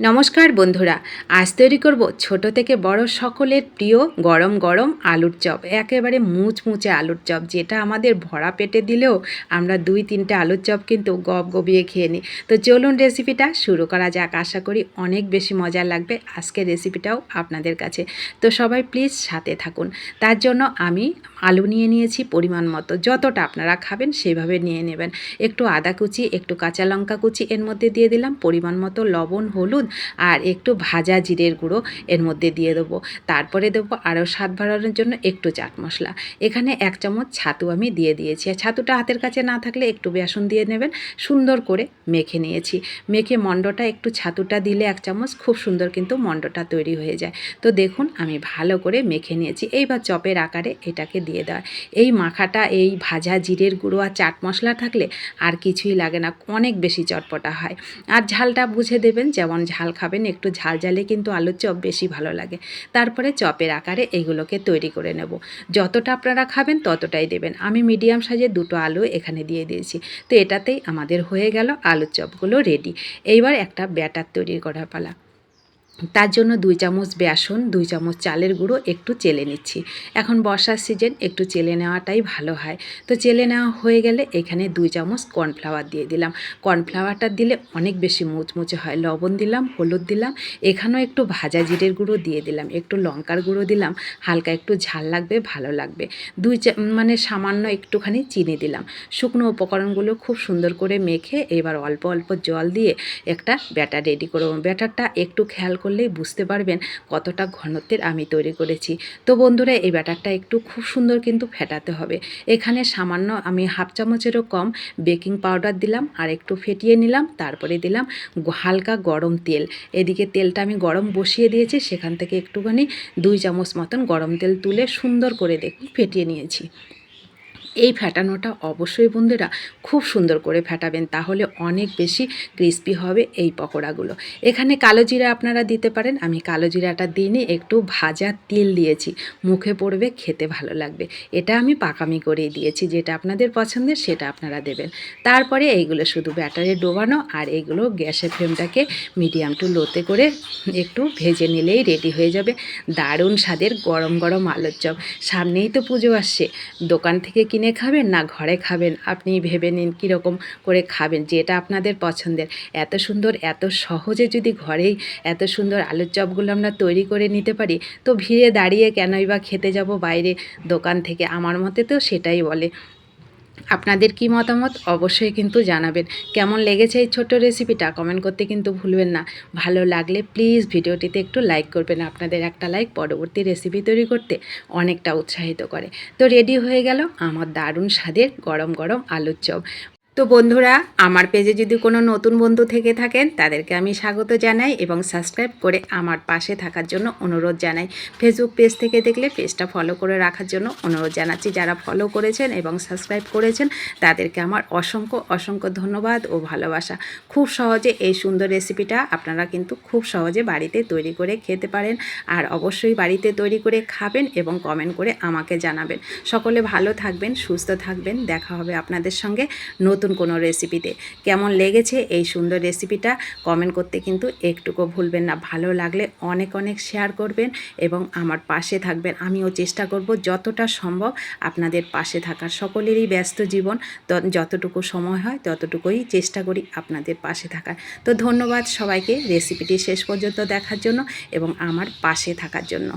নমস্কার বন্ধুরা, আজ তৈরি করব ছোট থেকে বড় সকলের প্রিয় গরম গরম আলুর চপ। একেবারে মুচমুচে আলুর চপ, যেটা আমাদের ভরা পেটে দিলেও আমরা দুই তিনটে আলুর চপ কিন্তু গপ গবিয়ে খেয়ে নিই। তো চলুন রেসিপিটা শুরু করা যাক। আশা করি অনেক বেশি মজা লাগবে আজকের রেসিপিটাও আপনাদের কাছে। তো সবাই প্লিজ সাথে থাকুন। তার জন্য আমি আলু নিয়ে নিয়েছি পরিমাণ মতো। যতটা আপনারা খাবেন সেভাবে নিয়ে নেবেন। একটু আদা কুচি, একটু কাঁচা লঙ্কা কুচি এর মধ্যে দিয়ে দিলাম। পরিমাণ মতো লবণ, হলুদ আর একটু ভাজা জিরের গুঁড়ো এর মধ্যে দিয়ে দেবো। তারপরে দেবো আরও স্বাদ বাড়ানোর জন্য একটু চাট মশলা। এখানে এক চামচ ছাতু আমি দিয়ে দিয়েছি। আর ছাতুটা হাতের কাছে না থাকলে একটু বেসন দিয়ে নেবেন। সুন্দর করে মেখে নিয়েছি। মেখে মণ্ডটা একটু ছাতুটা দিলে এক চামচ খুব সুন্দর কিন্তু মণ্ডটা তৈরি হয়ে যায়। তো দেখুন আমি ভালো করে মেখে নিয়েছি। এইবার চপের আকারে এটাকে দিয়ে দেওয়া। এই মাখাটা, এই ভাজা জিরের গুঁড়ো আর চাট মশলা থাকলে আর কিছুই লাগে না। অনেক বেশি চটপটা হয়। আর ঝালটা বুঝে দেবেন যেমন ঝাল খাবেন, একটু ঝাল ঝালে কিন্তু আলুর চপ বেশি ভালো লাগে। তারপরে চপের আকারে এগুলোকে তৈরি করে নেব। যতটা আপনারা খাবেন ততটাই দেবেন। আমি মিডিয়াম সাইজের দুটো আলু এখানে দিয়ে দিয়েছি। তো এটাতেই আমাদের হয়ে গেল আলুর চপগুলো রেডি। এইবার একটা ব্যাটার তৈরি করা পালা। তার জন্য দুই চামচ বেসন, দুই চামচ চালের গুঁড়ো, একটু চেলে নিচ্ছি। এখন বর্ষার সিজন, একটু চেলে নেওয়াটাই ভালো হয়। তো চেলে নেওয়া হয়ে গেলে এখানে দুই চামচ কর্নফ্লাওয়ার দিয়ে দিলাম। কর্নফ্লাওয়ারটা দিলে অনেক বেশি মুচমুচে হয়। লবণ দিলাম, হলুদ দিলাম, এখানেও একটু ভাজা জিরের গুঁড়ো দিয়ে দিলাম। একটু লঙ্কার গুঁড়ো দিলাম, হালকা একটু ঝাল লাগবে, ভালো লাগবে। দুই মানে সামান্য একটুখানি চিনি দিলাম। শুকনো উপকরণগুলো খুব সুন্দর করে মেখে এবার অল্প অল্প জল দিয়ে একটা ব্যাটার রেডি করব। ব্যাটারটা একটু খেয়াল করলেই বুঝতে পারবেন কতটা ঘনত্বের আমি তৈরি করেছি। তো বন্ধুরা, এই ব্যাটারটা একটু খুব সুন্দর কিন্তু ফেটাতে হবে। এখানে সামান্য আমি হাফ চামচেরও কম বেকিং পাউডার দিলাম, আর একটু ফেটিয়ে নিলাম, তারপরে দিলাম হালকা গরম তেল। এদিকে তেলটা আমি গরম বসিয়ে দিয়েছি, সেখান থেকে একটুখানি দুই চামচ মতন গরম তেল তুলে সুন্দর করে দেখুন, ফেটিয়ে নিয়েছি। এই ফ্যাটানোটা অবশ্যই বন্ধুরা খুব সুন্দর করে ফ্যাটাবেন তাহলে অনেক বেশি ক্রিস্পি হবে এই পকোড়াগুলো। এখানে কালো জিরা আপনারা দিতে পারেন, আমি কালো জিরাটা দিনে একটু ভাজা তিল দিয়েছি, মুখে পড়বে, খেতে ভালো লাগবে। এটা আমি পাকামি করেই দিয়েছি, যেটা আপনাদের পছন্দের সেটা আপনারা দেবেন। তারপরে এইগুলো শুধু ব্যাটারে ডোবানো আর এইগুলো গ্যাসের ফ্লেমটাকে মিডিয়াম টু লোতে করে একটু ভেজে নিলেই রেডি হয়ে যাবে। দারুণ স্বাদের গরম গরম আলুর চপ। সামনেই তো পুজো আসছে, দোকান থেকে কিনে কিনে খাবেন না ঘরে খাবেন? আপনি ভেবে নিন কীরকম করে খাবেন, যেটা আপনাদের পছন্দের। এত সুন্দর, এত সহজে যদি ঘরেই এত সুন্দর আলুর চপগুলো আমরা তৈরি করে নিতে পারি, তো ভিড়ে দাঁড়িয়ে কেনই বা খেতে যাব বাইরে দোকান থেকে? আমার মতে তো সেটাই বলে। আপনাদের কি মতামত? অবশ্যই কিন্তু জানাবেন। কেমন লেগেছে এই ছোট্ট রেসিপিটা কমেন্ট করতে কিন্তু ভুলবেন না। ভালো লাগলে প্লিজ ভিডিওটিতে একটু লাইক করবেন। আপনাদের একটা লাইক পরবর্তী রেসিপি তৈরি করতে অনেকটা উৎসাহিত করে। তো রেডি হয়ে গেল আমার দারুণ স্বাদের গরম গরম আলুর চপ। তো বন্ধুরা, আমার পেজে যদি কোনো নতুন বন্ধু থেকে থাকেন, তাদেরকে আমি স্বাগত জানাই এবং সাবস্ক্রাইব করে আমার পাশে থাকার জন্য অনুরোধ জানাই। ফেসবুক পেজ থেকে দেখলে পেজটা ফলো করে রাখার জন্য অনুরোধ জানাচ্ছি। যারা ফলো করেছেন এবং সাবস্ক্রাইব করেছেন, তাদেরকে আমার অসংখ্য অসংখ্য ধন্যবাদ ও ভালোবাসা। খুব সহজে এই সুন্দর রেসিপিটা আপনারা কিন্তু খুব সহজে বাড়িতে তৈরি করে খেতে পারেন আর অবশ্যই বাড়িতে তৈরি করে খাবেন এবং কমেন্ট করে আমাকে জানাবেন। সকলে ভালো থাকবেন, সুস্থ থাকবেন। দেখা হবে আপনাদের সঙ্গে নতুন নতুন কোনো রেসিপিতে কেমন লেগেছে এই সুন্দর রেসিপিটা কমেন্ট করতে কিন্তু একটুকু ভুলবেন না। ভালো লাগলে অনেক অনেক শেয়ার করবেন এবং আমার পাশে থাকবেন। আমিও চেষ্টা করব যতটা সম্ভব আপনাদের পাশে থাকার। সকলেরই ব্যস্ত জীবন যতটুকু সময় হয় ততটুকুই চেষ্টা করি আপনাদের পাশে থাকার। তো ধন্যবাদ সবাইকে রেসিপিটি শেষ পর্যন্ত দেখার জন্য এবং আমার পাশে থাকার জন্য।